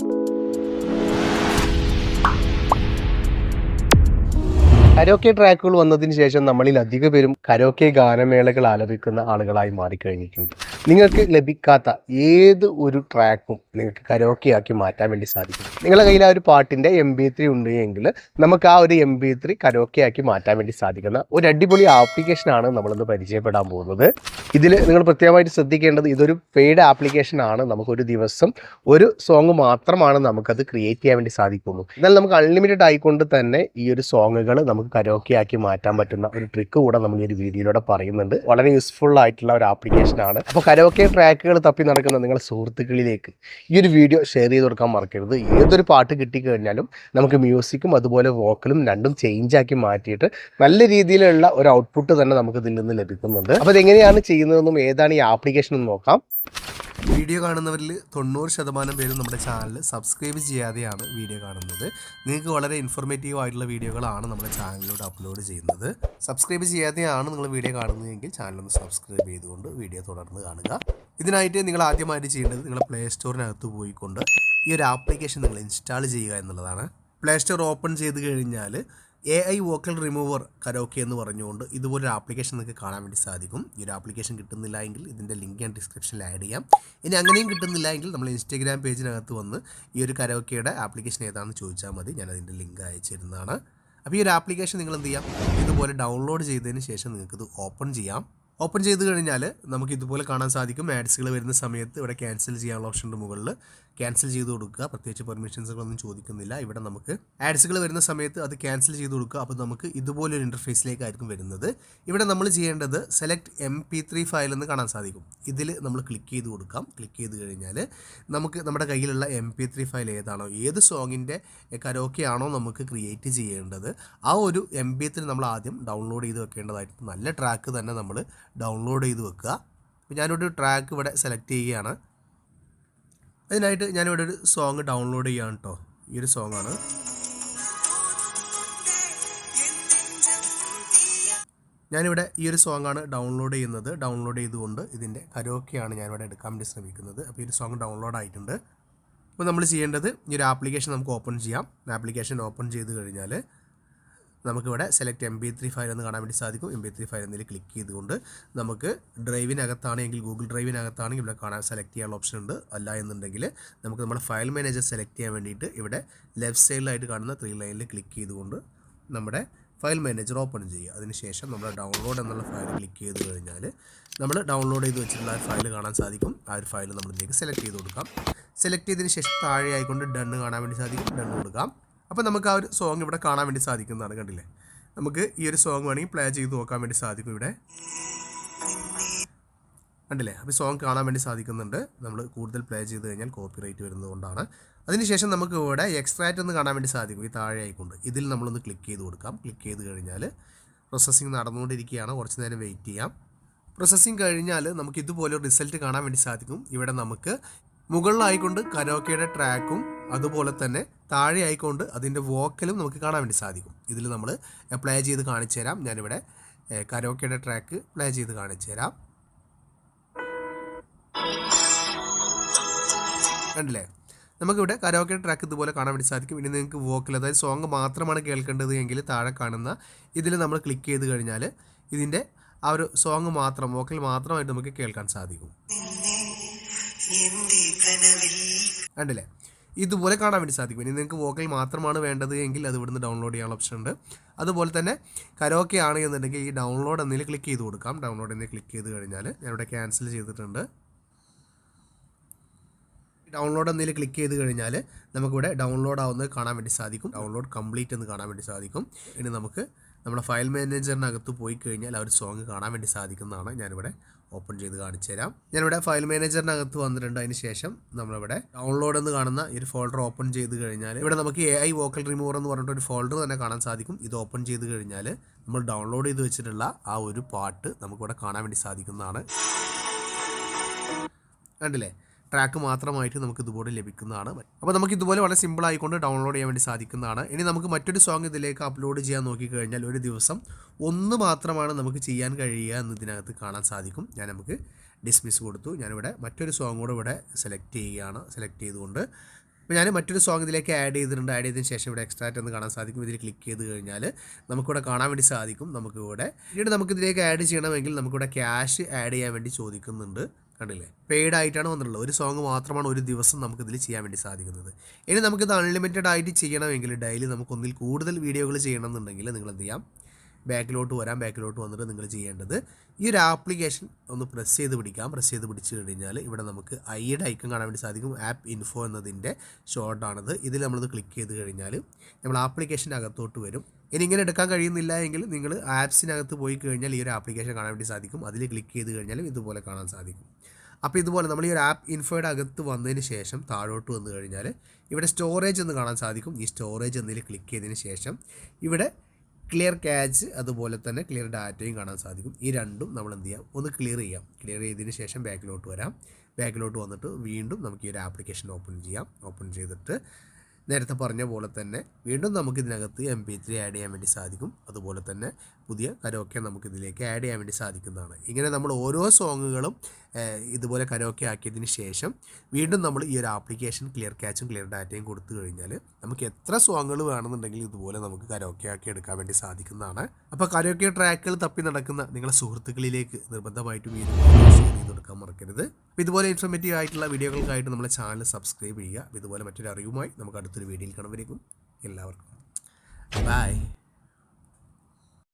you karaoke ട്രാക്കുകൾ വന്നതിന് ശേഷം നമ്മളിൽ അധിക പേരും കരോക്കെ ഗാനമേളകൾ ആലപിക്കുന്ന ആളുകളായി മാറിക്കഴിഞ്ഞിട്ടുണ്ട്. നിങ്ങൾക്ക് ലഭിക്കാത്ത ഏത് ഒരു ട്രാക്കും നിങ്ങൾക്ക് കരോക്കെ ആക്കി മാറ്റാൻ വേണ്ടി സാധിക്കും. നിങ്ങളുടെ കയ്യിൽ ആ ഒരു പാട്ടിന്റെ എം ബി ത്രീ ഉണ്ട് എങ്കിൽ നമുക്ക് ആ ഒരു എം ബി ത്രീ കരോക്കെ ആക്കി മാറ്റാൻ വേണ്ടി സാധിക്കുന്ന ഒരു അടിപൊളി ആപ്ലിക്കേഷൻ ആപ്ലിക്കേഷനാണ് നമ്മളിന്ന് പരിചയപ്പെടാൻ പോകുന്നത്. ഇതിൽ നിങ്ങൾ പ്രത്യേകമായിട്ട് ശ്രദ്ധിക്കേണ്ടത് ഇതൊരു പെയ്ഡ് ആണ്. നമുക്ക് ഒരു ദിവസം ഒരു സോങ് മാത്രമാണ് നമുക്കത് ക്രിയേറ്റ് ചെയ്യാൻ വേണ്ടി സാധിക്കുള്ളൂ. എന്നാൽ നമുക്ക് അൺലിമിറ്റഡ് ആയിക്കൊണ്ട് തന്നെ ഈ ഒരു സോങ്ങുകൾ നമുക്ക് കരോക്കെ ആക്കി മാറ്റാൻ പറ്റുന്ന ഒരു ട്രിക്ക് കൂടെ നമ്മൾ ഈ ഒരു വീഡിയോയിലൂടെ പറയുന്നുണ്ട്. വളരെ യൂസ്ഫുൾ ആയിട്ടുള്ള ഒരു ആപ്ലിക്കേഷൻ ആണ്. അപ്പോൾ കരോക്കെ ട്രാക്കുകൾ തപ്പി നടക്കുന്ന നിങ്ങളുടെ സുഹൃത്തുക്കളിലേക്ക് ഈ ഒരു വീഡിയോ ഷെയർ ചെയ്ത് കൊടുക്കാൻ മറക്കരുത്. ഏതൊരു പാട്ട് കിട്ടിക്കഴിഞ്ഞാലും നമുക്ക് മ്യൂസിക്കും അതുപോലെ വോക്കലും രണ്ടും ചേഞ്ച് ആക്കി മാറ്റിയിട്ട് നല്ല രീതിയിലുള്ള ഒരു ഔട്ട്പുട്ട് തന്നെ നമുക്ക് ഇതിൽ നിന്ന് ലഭിക്കുന്നുണ്ട്. അപ്പോൾ ഇതെങ്ങനെയാണ് ചെയ്യുന്നതെന്നും ഏതാണ് ഈ ആപ്ലിക്കേഷൻ എന്ന് നോക്കാം. വീഡിയോ കാണുന്നവരിൽ തൊണ്ണൂറ് ശതമാനം പേരും നമ്മുടെ ചാനൽ സബ്സ്ക്രൈബ് ചെയ്യാതെയാണ് വീഡിയോ കാണുന്നത്. നിങ്ങൾക്ക് വളരെ ഇൻഫോർമേറ്റീവ് ആയിട്ടുള്ള വീഡിയോകളാണ് നമ്മുടെ ചാനലിലൂടെ അപ്ലോഡ് ചെയ്യുന്നത്. സബ്സ്ക്രൈബ് ചെയ്യാതെയാണ് നിങ്ങൾ വീഡിയോ കാണുന്നതെങ്കിൽ ചാനൽ ഒന്ന് സബ്സ്ക്രൈബ് ചെയ്തുകൊണ്ട് വീഡിയോ തുടർന്ന് കാണുക. ഇതിനായിട്ട് നിങ്ങൾ ആദ്യമായിട്ട് ചെയ്യേണ്ടത് നിങ്ങൾ പ്ലേ സ്റ്റോറിനകത്ത് പോയിക്കൊണ്ട് ഈ ഒരു ആപ്ലിക്കേഷൻ നിങ്ങൾ ഇൻസ്റ്റാൾ ചെയ്യുക എന്നുള്ളതാണ്. പ്ലേ സ്റ്റോർ ഓപ്പൺ ചെയ്ത് കഴിഞ്ഞാൽ A I vocal remover karaoke എന്ന് പറഞ്ഞുകൊണ്ട് ഇതുപോലൊരു ആപ്ലിക്കേഷൻ നിങ്ങൾക്ക് കാണാൻ വേണ്ടി സാധിക്കും. ഈ ഒരു ആപ്ലിക്കേഷൻ കിട്ടുന്നില്ല എങ്കിൽ ഇതിന്റെ ലിങ്ക് ഞാൻ ഡിസ്ക്രിപ്ഷനിൽ ആഡ് ചെയ്യാം. ഇനി അങ്ങനെയും കിട്ടുന്നില്ല എങ്കിൽ നമ്മൾ ഇൻസ്റ്റാഗ്രാം പേജിനകത്ത് വന്ന് ഈ ഒരു കരോക്കയുടെ ആപ്ലിക്കേഷൻ ഏതാണെന്ന് ചോദിച്ചാൽ മതി. ഞാൻ അതിന്റെ ലിങ്ക് അയച്ചിരുന്നതാണ് അപ്പോൾ ഈ ഒരു ആപ്ലിക്കേഷൻ നിങ്ങൾ എന്ത് ചെയ്യാം? ഇതുപോലെ ഡൗൺലോഡ് ചെയ്തതിന് ശേഷം നിങ്ങൾക്കിത് ഓപ്പൺ ചെയ്യാം. ഓപ്പൺ ചെയ്ത് കഴിഞ്ഞാൽ നമുക്ക് ഇതുപോലെ കാണാൻ സാധിക്കും. ആഡ്സുകൾ വരുന്ന സമയത്ത് ഇവിടെ ക്യാൻസൽ ചെയ്യാനുള്ള ഓപ്ഷന്റെ മുകളിൽ ക്യാൻസൽ ചെയ്ത് കൊടുക്കുക. പ്രത്യേകിച്ച് പെർമിഷൻസുകളൊന്നും ചോദിക്കുന്നില്ല. ഇവിടെ നമുക്ക് ആഡ്സുകൾ വരുന്ന സമയത്ത് അത് ക്യാൻസൽ ചെയ്ത് കൊടുക്കുക. അപ്പോൾ നമുക്ക് ഇതുപോലൊരു ഇന്റർഫേസിലേക്കായിരിക്കും വരുന്നത്. ഇവിടെ നമ്മൾ ചെയ്യേണ്ടത് select M P three file എന്ന് കാണാൻ സാധിക്കും. ഇതിൽ നമ്മൾ ക്ലിക്ക് ചെയ്ത് കൊടുക്കാം. ക്ലിക്ക് ചെയ്ത് കഴിഞ്ഞാൽ നമുക്ക് നമ്മുടെ കയ്യിലുള്ള എം പി ത്രീ ഫയൽ ഏതാണോ ഏത് സോങ്ങിന്റെ കരോക്കെ ആണോ നമുക്ക് ക്രിയേറ്റ് ചെയ്യേണ്ടത് ആ ഒരു എം പി ത്രീ നമ്മൾ ആദ്യം ഡൗൺലോഡ് ചെയ്ത് വെക്കേണ്ടതായിട്ട് നല്ല ട്രാക്ക് തന്നെ നമ്മൾ ഡൗൺലോഡ് ചെയ്ത് വെക്കുക. ഒരു ട്രാക്ക് ഇവിടെ സെലക്ട് ചെയ്യുകയാണ്. അതിനായിട്ട് ഞാനിവിടെ ഒരു സോങ് ഡൗൺലോഡ് ചെയ്യുകയാണ് കേട്ടോ ഈ ഒരു സോങ്ങാണ് ഞാനിവിടെ ഈ ഒരു സോങ്ങാണ് ഡൗൺലോഡ് ചെയ്യുന്നത്. ഡൗൺലോഡ് ചെയ്തുകൊണ്ട് ഇതിന്റെ കരോക്കെയാണ് ഞാനിവിടെ എടുക്കാൻ വേണ്ടി ശ്രമിക്കുന്നത്. അപ്പോൾ ഈ ഒരു സോങ് ഡൗൺലോഡ് ആയിട്ടുണ്ട്. അപ്പോൾ നമ്മൾ ചെയ്യേണ്ടത് ഈ ഒരു ആപ്ലിക്കേഷൻ നമുക്ക് ഓപ്പൺ ചെയ്യാം. ആപ്ലിക്കേഷൻ ഓപ്പൺ ചെയ്ത് കഴിഞ്ഞാൽ നമുക്കിവിടെ select M B three file എന്ന് കാണാൻ വേണ്ടി സാധിക്കും. എം ബി ത്രീ ഫയൽ എന്നതിൽ ക്ലിക്ക് ചെയ്തുകൊണ്ട് നമുക്ക് ഡ്രൈവിനകത്താണെങ്കിൽ ഗൂഗിൾ ഡ്രൈവിനകത്താണെങ്കിൽ ഇവിടെ കാണാൻ സെലക്ട് ചെയ്യാനുള്ള ഓപ്ഷൻ ഉണ്ട്. അല്ല എന്നുണ്ടെങ്കിൽ നമുക്ക് നമ്മുടെ ഫയൽ മാനേജർ സെലക്ട് ചെയ്യാൻ വേണ്ടിയിട്ട് ഇവിടെ ലെഫ്റ്റ് സൈഡിലായിട്ട് കാണുന്ന ത്രീ ലൈനിൽ ക്ലിക്ക് ചെയ്തുകൊണ്ട് നമ്മുടെ ഫയൽ മാനേജർ ഓപ്പൺ ചെയ്യുക. അതിനുശേഷം നമ്മൾ ഡൗൺലോഡ് എന്നുള്ള ഫയൽ ക്ലിക്ക് ചെയ്ത് കഴിഞ്ഞാൽ നമ്മൾ ഡൗൺലോഡ് ചെയ്ത് വെച്ചിട്ടുള്ള ഫയൽ കാണാൻ സാധിക്കും. ആ ഒരു ഫയൽ നമ്മളിലേക്ക് സെലക്ട് ചെയ്ത് കൊടുക്കാം. സെലക്ട് ചെയ്തതിന് ശേഷം താഴെ ആയിക്കൊണ്ട് ഡണ്ണ് കാണാൻ വേണ്ടി സാധിക്കും. ഡണ്ണ് കൊടുക്കാം. അപ്പോൾ നമുക്ക് ആ ഒരു സോങ് ഇവിടെ കാണാൻ വേണ്ടി സാധിക്കുന്നതാണ് കണ്ടില്ലേ? നമുക്ക് ഈ ഒരു സോങ് വേണമെങ്കിൽ പ്ലേ ചെയ്ത് നോക്കാൻ വേണ്ടി സാധിക്കും ഇവിടെ. കണ്ടില്ലേ? അപ്പോൾ സോങ് കാണാൻ വേണ്ടി സാധിക്കുന്നുണ്ട്. നമ്മൾ കൂടുതൽ പ്ലേ ചെയ്ത് കഴിഞ്ഞാൽ കോപ്പി റൈറ്റ് വരുന്നതുകൊണ്ടാണ് അതിനുശേഷം നമുക്ക് ഇവിടെ എക്സ്ട്രാക്റ്റ് ഒന്ന് കാണാൻ വേണ്ടി സാധിക്കും. ഈ താഴെ ആയിക്കൊണ്ട്. ഇതിൽ നമ്മളൊന്ന് ക്ലിക്ക് ചെയ്ത് കൊടുക്കാം. ക്ലിക്ക് ചെയ്ത് കഴിഞ്ഞാൽ പ്രോസസ്സിങ് നടന്നുകൊണ്ടിരിക്കുകയാണ്. കുറച്ച് നേരം വെയിറ്റ് ചെയ്യാം. പ്രോസസ്സിങ് കഴിഞ്ഞാൽ നമുക്ക് ഇതുപോലെ റിസൾട്ട് കാണാൻ വേണ്ടി സാധിക്കും. ഇവിടെ നമുക്ക് മുകളിലായിക്കൊണ്ട് കരോക്കയുടെ ട്രാക്കും അതുപോലെ തന്നെ താഴെ ആയിക്കൊണ്ട് അതിന്റെ വോക്കലും നമുക്ക് കാണാൻ വേണ്ടി സാധിക്കും. ഇതിൽ നമ്മൾ പ്ലേ ചെയ്ത് കാണിച്ചു തരാം. ഞാനിവിടെ കരോക്കയുടെ ട്രാക്ക് പ്ലേ ചെയ്ത് കാണിച്ചു തരാം. കണ്ടില്ലേ? നമുക്കിവിടെ കരോക്കെ ട്രാക്ക് ഇതുപോലെ കാണാൻ വേണ്ടി സാധിക്കും. ഇനി നിങ്ങൾക്ക് വോക്കൽ അതായത് സോങ് മാത്രമാണ് കേൾക്കേണ്ടത് എങ്കിൽ താഴെ കാണുന്ന ഇതിൽ നമ്മൾ ക്ലിക്ക് ചെയ്ത് കഴിഞ്ഞാൽ ഇതിന്റെ ആ ഒരു സോങ് മാത്രം വോക്കൽ മാത്രമായിട്ട് നമുക്ക് കേൾക്കാൻ സാധിക്കും. കണ്ടില്ലേ? ഇതുപോലെ കാണാൻ വേണ്ടി സാധിക്കും. ഇനി നിങ്ങൾക്ക് വോക്കൽ മാത്രമാണ് വേണ്ടത് എങ്കിൽ അത് ഇവിടുന്ന് ഡൗൺലോഡ് ചെയ്യാനുള്ള ഓപ്ഷൻ ഉണ്ട്. അതുപോലെ തന്നെ കരോക്കെ ആണ് എന്നുണ്ടെങ്കിൽ ഈ ഡൗൺലോഡ് എന്നതിൽ ക്ലിക്ക് ചെയ്ത് കൊടുക്കാം. ഡൗൺലോഡ് എന്നതിൽ ക്ലിക്ക് ചെയ്ത് കഴിഞ്ഞാൽ ഞാനിവിടെ ക്യാൻസൽ ചെയ്തിട്ടുണ്ട്. ഡൗൺലോഡ് എന്നതിൽ ക്ലിക്ക് ചെയ്ത് കഴിഞ്ഞാൽ നമുക്കിവിടെ ഡൗൺലോഡ് ആവുന്നത് കാണാൻ വേണ്ടി സാധിക്കും. ഡൗൺലോഡ് കംപ്ലീറ്റ് എന്ന് കാണാൻ വേണ്ടി സാധിക്കും. ഇനി നമുക്ക് നമ്മുടെ ഫയൽ മാനേജറിനകത്ത് പോയി കഴിഞ്ഞാൽ ആ ഒരു സോങ് കാണാൻ വേണ്ടി സാധിക്കുന്നതാണ് ഞാനിവിടെ ഓപ്പൺ ചെയ്ത് കാണിച്ചു തരാം ഞാനിവിടെ ഫയൽ മാനേജറിനകത്ത് വന്നിട്ടുണ്ട്. അതിന് ശേഷം നമ്മളിവിടെ ഡൗൺലോഡ് എന്ന് കാണുന്ന ഒരു ഫോൾഡർ ഓപ്പൺ ചെയ്ത് കഴിഞ്ഞാൽ ഇവിടെ നമുക്ക് എ ഐ വോക്കൽ റിമൂവർ എന്ന് പറഞ്ഞിട്ട് ഒരു ഫോൾഡർ തന്നെ കാണാൻ സാധിക്കും. ഇത് ഓപ്പൺ ചെയ്ത് കഴിഞ്ഞാൽ നമ്മൾ ഡൗൺലോഡ് ചെയ്ത് വെച്ചിട്ടുള്ള ആ ഒരു പാട്ട് നമുക്കിവിടെ കാണാൻ വേണ്ടി സാധിക്കുന്നതാണ്. കണ്ടില്ലേ? ട്രാക്ക് മാത്രമായിട്ട് നമുക്ക് ഇതുപോലെ ലഭിക്കുന്നതാണ്. അപ്പോൾ നമുക്ക് ഇതുപോലെ വളരെ സിമ്പിൾ ആയിക്കൊണ്ട് ഡൗൺലോഡ് ചെയ്യാൻ വേണ്ടി സാധിക്കുന്നതാണ്. ഇനി നമുക്ക് മറ്റൊരു സോങ് ഇതിലേക്ക് അപ്ലോഡ് ചെയ്യാൻ നോക്കിക്കഴിഞ്ഞാൽ ഒരു ദിവസം ഒന്ന് മാത്രമാണ് നമുക്ക് ചെയ്യാൻ കഴിയുക എന്ന് ഇതിനകത്ത് കാണാൻ സാധിക്കും. ഞാൻ നമുക്ക് ഡിസ്മിസ് കൊടുത്തു. ഞാനിവിടെ മറ്റൊരു സോങ് കൂടെ ഇവിടെ സെലക്ട് ചെയ്യുകയാണ്. സെലക്ട് ചെയ്തുകൊണ്ട് അപ്പോൾ ഞാൻ മറ്റൊരു സോങ് ഇതിലേക്ക് ആഡ് ചെയ്തിട്ടുണ്ട്. ആഡ് ചെയ്തതിന് ശേഷം ഇവിടെ എക്സ്ട്രാക്റ്റ് എന്ന് കാണാൻ സാധിക്കും. ഇതിൽ ക്ലിക്ക് ചെയ്ത് കഴിഞ്ഞാൽ നമുക്കിവിടെ കാണാൻ വേണ്ടി സാധിക്കും. നമുക്കിവിടെ പിന്നീട് നമുക്കിതിലേക്ക് ആഡ് ചെയ്യണമെങ്കിൽ നമുക്കിവിടെ ക്യാഷ് ആഡ് ചെയ്യാൻ വേണ്ടി ചോദിക്കുന്നുണ്ട്. കണ്ടില്ലേ? പെയ്ഡ് ആയിട്ടാണ് വന്നിട്ടുള്ളത്. ഒരു സോങ് മാത്രമാണ് ഒരു ദിവസം നമുക്കിതിൽ ചെയ്യാൻ വേണ്ടി സാധിക്കുന്നത്. ഇനി നമുക്കിത് അൺലിമിറ്റഡ് ആയിട്ട് ചെയ്യണമെങ്കിൽ ഡെയിലി നമുക്ക് ഒന്നിൽ കൂടുതൽ വീഡിയോകൾ ചെയ്യണമെന്നുണ്ടെങ്കിൽ നിങ്ങൾ എന്ത് ചെയ്യാം? ബാക്കിലോട്ട് വരാം ബാക്കിലോട്ട് വന്നിട്ട് നിങ്ങൾ ചെയ്യേണ്ടത് ഈ ഒരു ആപ്ലിക്കേഷൻ ഒന്ന് പ്രസ് ചെയ്ത് പിടിക്കാം. പ്രസ് ചെയ്ത് പിടിച്ച് കഴിഞ്ഞാൽ ഇവിടെ നമുക്ക് ഐയുടെ ഐക്കൺ കാണാൻ വേണ്ടി സാധിക്കും. ആപ്പ് ഇൻഫോ എന്നതിന്റെ ഷോർട്ടാണിത് ഇതിൽ നമ്മളത് ക്ലിക്ക് ചെയ്ത് കഴിഞ്ഞാൽ നമ്മൾ ആപ്ലിക്കേഷന്റെ അകത്തോട്ട് വരും. ഇനി ഇങ്ങനെ എടുക്കാൻ കഴിയുന്നില്ല എങ്കിൽ നിങ്ങൾ ആപ്സിനകത്ത് പോയി കഴിഞ്ഞാൽ ഈ ഒരു ആപ്ലിക്കേഷൻ കാണാൻ വേണ്ടി സാധിക്കും. അതിൽ ക്ലിക്ക് ചെയ്ത് കഴിഞ്ഞാൽ ഇതുപോലെ കാണാൻ സാധിക്കും. അപ്പോൾ ഇതുപോലെ നമ്മൾ ഈ ഒരു ആപ്പ് ഇൻഫോയുടെ അകത്ത് വന്നതിന് ശേഷം താഴോട്ട് വന്നു കഴിഞ്ഞാൽ ഇവിടെ സ്റ്റോറേജ് എന്ന് കാണാൻ സാധിക്കും. ഈ സ്റ്റോറേജ് എന്നതിൽ ക്ലിക്ക് ചെയ്തതിന് ശേഷം ഇവിടെ ക്ലിയർ ക്യാച്ച് അതുപോലെ തന്നെ ക്ലിയർ ഡാറ്റയും കാണാൻ സാധിക്കും. ഈ രണ്ടും നമ്മൾ എന്ത് ചെയ്യാം? ഒന്ന് ക്ലിയർ ചെയ്യാം. ക്ലിയർ ചെയ്തതിന് ശേഷം ബാക്കിലോട്ട് വരാം. ബാക്കിലോട്ട് വന്നിട്ട് വീണ്ടും നമുക്ക് ഈ ഒരു ആപ്ലിക്കേഷൻ ഓപ്പൺ ചെയ്യാം. ഓപ്പൺ ചെയ്തിട്ട് നേരത്തെ പറഞ്ഞ പോലെ തന്നെ വീണ്ടും നമുക്ക് ഇതിനകത്ത് എം പി ത്രീ ആഡ് ചെയ്യാൻ വേണ്ടി സാധിക്കും. അതുപോലെ തന്നെ പുതിയ കരോക്കെ നമുക്ക് ഇതിലേക്ക് ആഡ് ചെയ്യാൻ വേണ്ടി സാധിക്കുന്നതാണ്. ഇങ്ങനെ നമ്മൾ ഓരോ സോങ്ങുകളും ഇതുപോലെ കരോക്കെ ആക്കിയതിന് ശേഷം വീണ്ടും നമ്മൾ ഈ ഒരു ആപ്ലിക്കേഷൻ ക്ലിയർ ക്യാച്ചും ക്ലിയർ ഡാറ്റയും കൊടുത്തു കഴിഞ്ഞാൽ നമുക്ക് എത്ര സോങ്ങുകൾ വേണമെന്നുണ്ടെങ്കിൽ ഇതുപോലെ നമുക്ക് കരോക്കെ ആക്കി എടുക്കാൻ വേണ്ടി സാധിക്കുന്നതാണ്. അപ്പോൾ കരോക്കെ ട്രാക്കുകൾ തപ്പി നടക്കുന്ന നിങ്ങളുടെ സുഹൃത്തുക്കളിലേക്ക് നിർബന്ധമായിട്ടും ഈ കൊടുക്കാൻ മറക്കരുത്. അപ്പോൾ ഇതുപോലെ ഇൻഫർമേറ്റീവ് ആയിട്ടുള്ള വീഡിയോകൾക്കായിട്ട് നമ്മുടെ ചാനൽ സബ്സ്ക്രൈബ് ചെയ്യുക. ഇതുപോലെ മറ്റൊരു അറിവുമായി നമുക്ക് അടുത്തൊരു വീഡിയോയിൽ കാണുമ്പോഴേക്കും എല്ലാവർക്കും. ബൈ